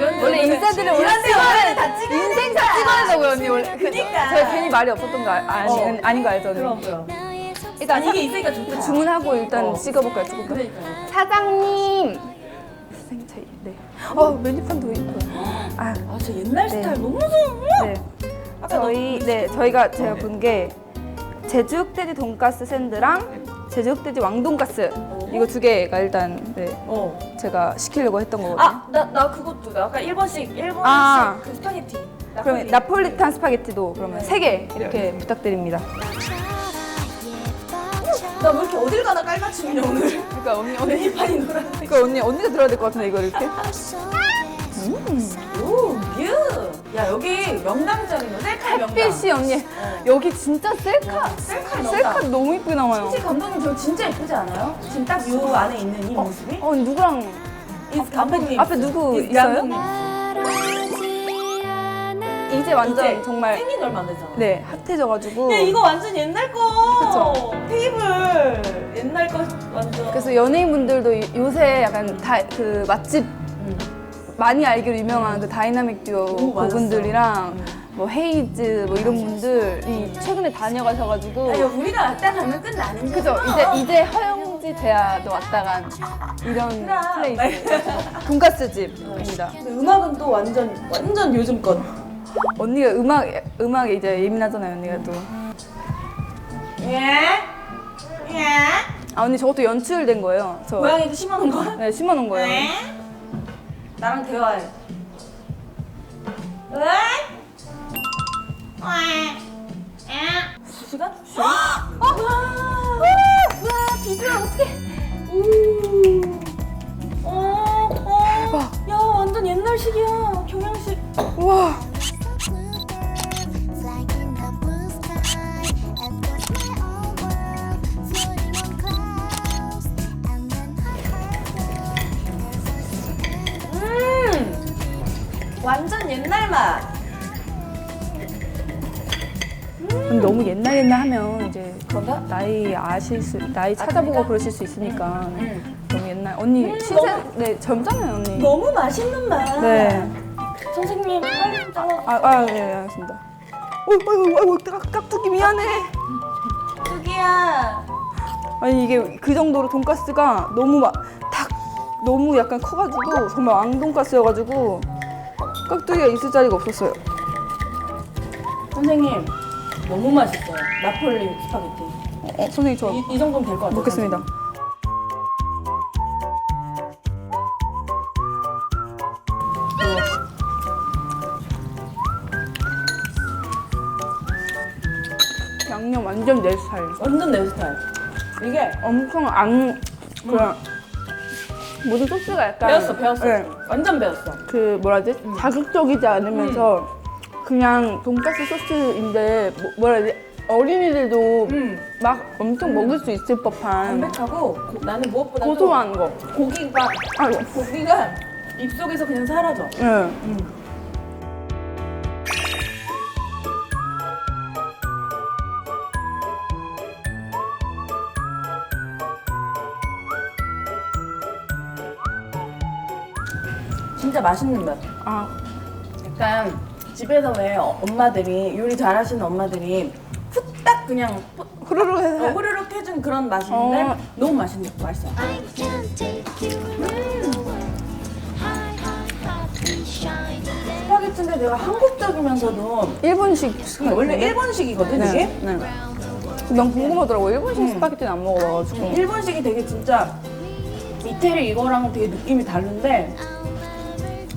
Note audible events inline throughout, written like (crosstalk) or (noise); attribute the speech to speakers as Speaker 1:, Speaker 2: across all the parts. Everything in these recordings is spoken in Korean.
Speaker 1: 사람들이 원래
Speaker 2: 이런 데
Speaker 1: 찍어야
Speaker 2: 다 찍어야
Speaker 1: 인생샷 찍어야 되고요 언니 원래 그,
Speaker 2: 그니까.
Speaker 1: 제가 괜히 말이 없었던 거 아, 아니,
Speaker 2: 어.
Speaker 1: 아닌 거 알죠?
Speaker 2: 그럼
Speaker 1: 언니?
Speaker 2: 그럼.
Speaker 1: 일단
Speaker 2: 아니, 이게 있으니까 좋다.
Speaker 1: 주문하고 일단
Speaker 2: 어.
Speaker 1: 찍어볼까요? 찍어볼까요?
Speaker 2: 그러니까요.
Speaker 1: 사장님 생채 네. 어 메뉴판도 있고요. 아
Speaker 2: 아, 저 옛날 스타일 너무 좋아.
Speaker 1: 네.
Speaker 2: 아까
Speaker 1: 저희 네 저희가 제가 본 게 제주 흑돼지 돈가스 샌드랑 제주 흑돼지 왕돈가스 이거 두 개가 일단 네
Speaker 2: 어.
Speaker 1: 제가 시키려고 했던 거거든요.
Speaker 2: 아, 나, 나 그것도. 나 아까 일본식, 일본식
Speaker 1: 아.
Speaker 2: 그 스파게티.
Speaker 1: 그럼 나폴리탄 스파게티도 그러면
Speaker 2: 네.
Speaker 1: 세개 이렇게 부탁드립니다.
Speaker 2: 나왜 이렇게 어딜 가나 깔맞춤이냐, 오늘.
Speaker 1: 그러니까 언니 언니
Speaker 2: 메뉴판이 노란색.
Speaker 1: 그러니까 언니 언니가 들어야 될 것 같은데 이거 이렇게.
Speaker 2: 오, 뮤. 야, 여기 명당점이네. 셀카 명당.
Speaker 1: 햇빛이 언니
Speaker 2: 어.
Speaker 1: 여기 진짜 셀카
Speaker 2: 셀카
Speaker 1: 셀카
Speaker 2: 명당.
Speaker 1: 너무 이쁘게 나와요.
Speaker 2: 솔직히 감독님 저 진짜 예쁘지 않아요? 지금 딱 요 안에 있는 이 모습이?
Speaker 1: 어 누구랑
Speaker 2: 이 감독님.
Speaker 1: 앞에 누구
Speaker 2: 이
Speaker 1: 있어요?
Speaker 2: 감독님.
Speaker 1: 이제 완전
Speaker 2: 이제
Speaker 1: 정말
Speaker 2: 생긴 지 얼마 안 됐잖아.
Speaker 1: 네 핫해져가지고
Speaker 2: 야 이거 완전 옛날 거.
Speaker 1: 그쵸.
Speaker 2: 테이블 옛날 거 완전.
Speaker 1: 그래서 연예인분들도 이- 요새 약간 다 그 맛집
Speaker 2: 음.
Speaker 1: 많이 알기로 유명한 그 다이나믹 듀오. 그분들이랑
Speaker 2: 음.
Speaker 1: 뭐 헤이즈 뭐 이런 분들이 최근에 다녀가셔가지고
Speaker 2: 야, 우리가 왔다 가면 끝나는
Speaker 1: 그죠
Speaker 2: 거잖아.
Speaker 1: 이제 이제 허영지 제아도 왔다 간 이런. 플레이스 (laughs) 돈가스 집입니다.
Speaker 2: 근데 음악은 또 완전 완전 요즘 건.
Speaker 1: 언니가 음악 음악에 이제 예민하잖아요 언니가 또.
Speaker 2: 예? 예?
Speaker 1: 아 언니 저것도 연출된 거예요. 저
Speaker 2: 고양이도 심어놓은 거야?
Speaker 1: 네 심어놓은 거예요.
Speaker 2: 네? 나랑 대화해. 왜? 왜? 수시간? 와! 와, 비주얼 어떡해. 우. 어, 어. 야, 완전 옛날식이야. 경양식.
Speaker 1: 와
Speaker 2: 완전 옛날 맛.
Speaker 1: 근데 너무 옛날 옛날 하면 이제
Speaker 2: 그런가?
Speaker 1: 나이 아실 수 나이 찾아보고
Speaker 2: 그러니까?
Speaker 1: 그러실 수 있으니까
Speaker 2: 음.
Speaker 1: 너무 옛날 언니
Speaker 2: 음, 너무-
Speaker 1: 네 젊잖아요 언니.
Speaker 2: 너무 맛있는 맛.
Speaker 1: 네.
Speaker 2: 선생님, 빨리 좀 잘라.
Speaker 1: 아, 아, 네, 알겠습니다. 어, 아이고, 아이고, 깍- 깍두기 미안해.
Speaker 2: 뚜기야.
Speaker 1: 아니 이게 그 정도로 돈가스가 너무 막닭 너무 약간 커가지고 정말 왕돈가스여가지고 깍두기가 있을 자리가 없었어요.
Speaker 2: 선생님, 너무 맛있어요. 나폴리 스파게티.
Speaker 1: 어, 어, 선생님 저
Speaker 2: 이, 이 정도면 될 것 같아요.
Speaker 1: 먹겠습니다. 양념 완전 내 스타일.
Speaker 2: 완전 내 스타일. 이게
Speaker 1: 엄청 안 그냥 모든 소스가 약간
Speaker 2: 배웠어, 배웠어.
Speaker 1: 네.
Speaker 2: 완전 배웠어.
Speaker 1: 그 뭐라 하지? 자극적이지 않으면서 그냥 돈가스 소스인데 뭐, 뭐라 해야 되지? 어린이들도
Speaker 2: 음.
Speaker 1: 막 엄청 먹을 수 있을 법한
Speaker 2: 담백하고 고- 나는 무엇보다
Speaker 1: 고소한 거.
Speaker 2: 고기가
Speaker 1: 아이고.
Speaker 2: 고기가 입속에서 그냥 사라져.
Speaker 1: 예.
Speaker 2: 진짜 맛있는 맛.
Speaker 1: 아,
Speaker 2: 약간 집에서 왜 어- 엄마들이 요리 잘하시는 엄마들이 후딱 그냥 후-
Speaker 1: 후루룩
Speaker 2: 어,
Speaker 1: 해서
Speaker 2: 후루룩 해준 그런 맛인데
Speaker 1: 어.
Speaker 2: 너무 맛있는 맛있어.
Speaker 3: I can take you anywhere. High, high, happy, shiny day.
Speaker 2: 스파게티인데 내가 한국적이면서도
Speaker 1: 일본식
Speaker 2: 원래
Speaker 1: 스파게티인데?
Speaker 2: 일본식이거든
Speaker 1: 네.
Speaker 2: 이게.
Speaker 1: 네. 난 궁금하더라고. 일본식 스파게티는 안 먹어봐가지고.
Speaker 2: 일본식이 되게 진짜 이태리 이거랑 되게 느낌이 다른데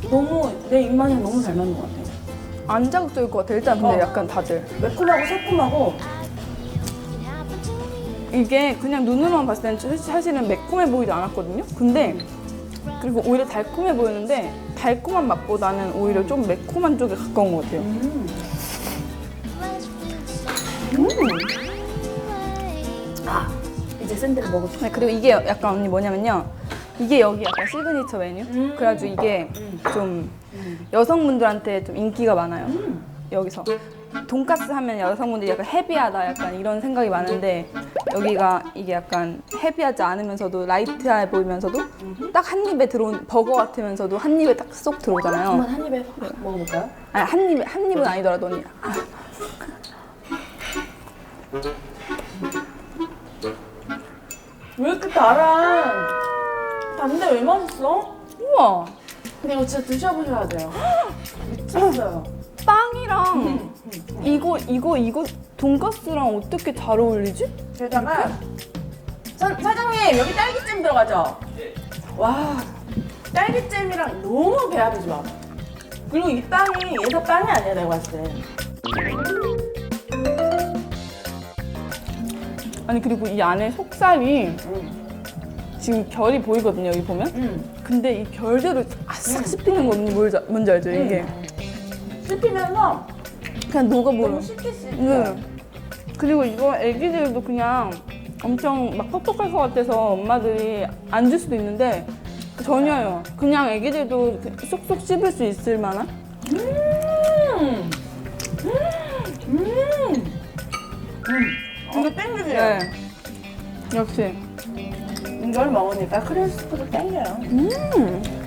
Speaker 2: 너무 내 입맛에 너무 잘 맞는 것 같아.
Speaker 1: 안 자극적일 것 같아. 일단 근데
Speaker 2: 어.
Speaker 1: 약간 다들.
Speaker 2: 매콤하고 새콤하고
Speaker 1: 이게 그냥 눈으로만 봤을 때는 사실- 사실은 매콤해 보이지 않았거든요. 근데 그리고 오히려 달콤해 보였는데 달콤한 맛보다는 오히려 좀 매콤한 쪽에 가까운 것 같아요.
Speaker 2: 음. 아 이제 샌드를 수
Speaker 1: 네, 그리고 이게 약간 언니 뭐냐면요. 이게 여기 약간 시그니처 메뉴.
Speaker 2: 음.
Speaker 1: 그래가지고 이게 좀 여성분들한테 좀 인기가 많아요.
Speaker 2: 음.
Speaker 1: 여기서. 돈가스 하면 여성분들이 약간 헤비하다 약간 이런 생각이 많은데 여기가 이게 약간 헤비하지 않으면서도 라이트해 보이면서도 딱 한 입에 들어온 버거 같으면서도 한 입에 딱 쏙 들어오잖아요.
Speaker 2: 한번 한 입에 확 먹어볼까요?
Speaker 1: 아니 한 입에 한 입은 아니더라도 언니. 아,
Speaker 2: 왜 이렇게 달아? 단데 왜 맛있어?
Speaker 1: 우와
Speaker 2: 근데 이거 진짜 드셔보셔야 돼요. (gasps) 미쳤어요.
Speaker 1: 빵이랑 이거 이거 이거 돈가스랑 어떻게 잘 어울리지?
Speaker 2: 게다가 사, 사장님 여기 딸기잼 들어가죠? 와 딸기잼이랑 너무 배합이 좋아. 그리고 이 빵이 예사 빵이 아니야 내가 봤을 때.
Speaker 1: 아니 그리고 이 안에 속살이
Speaker 2: 음.
Speaker 1: 지금 결이 보이거든요 여기 보면.
Speaker 2: 음.
Speaker 1: 근데 이 결대로 아싹 씹히는 거 뭔지, 뭔지, 뭔지 알죠 이게?
Speaker 2: 씹히면서
Speaker 1: 그냥 녹아버려.
Speaker 2: 너무 쉽게 씹혀.
Speaker 1: 네. 그리고 이거 애기들도 그냥 엄청 막 퍽퍽할 것 같아서 엄마들이 안 줄 수도 있는데 전혀요. 그냥 애기들도 그 쏙쏙 씹을 수 있을 만한?
Speaker 2: 음. 음. 이거 땡기지?
Speaker 1: 네. 역시.
Speaker 2: 이걸 먹으니까 크리스프도 땡겨요.
Speaker 1: 음.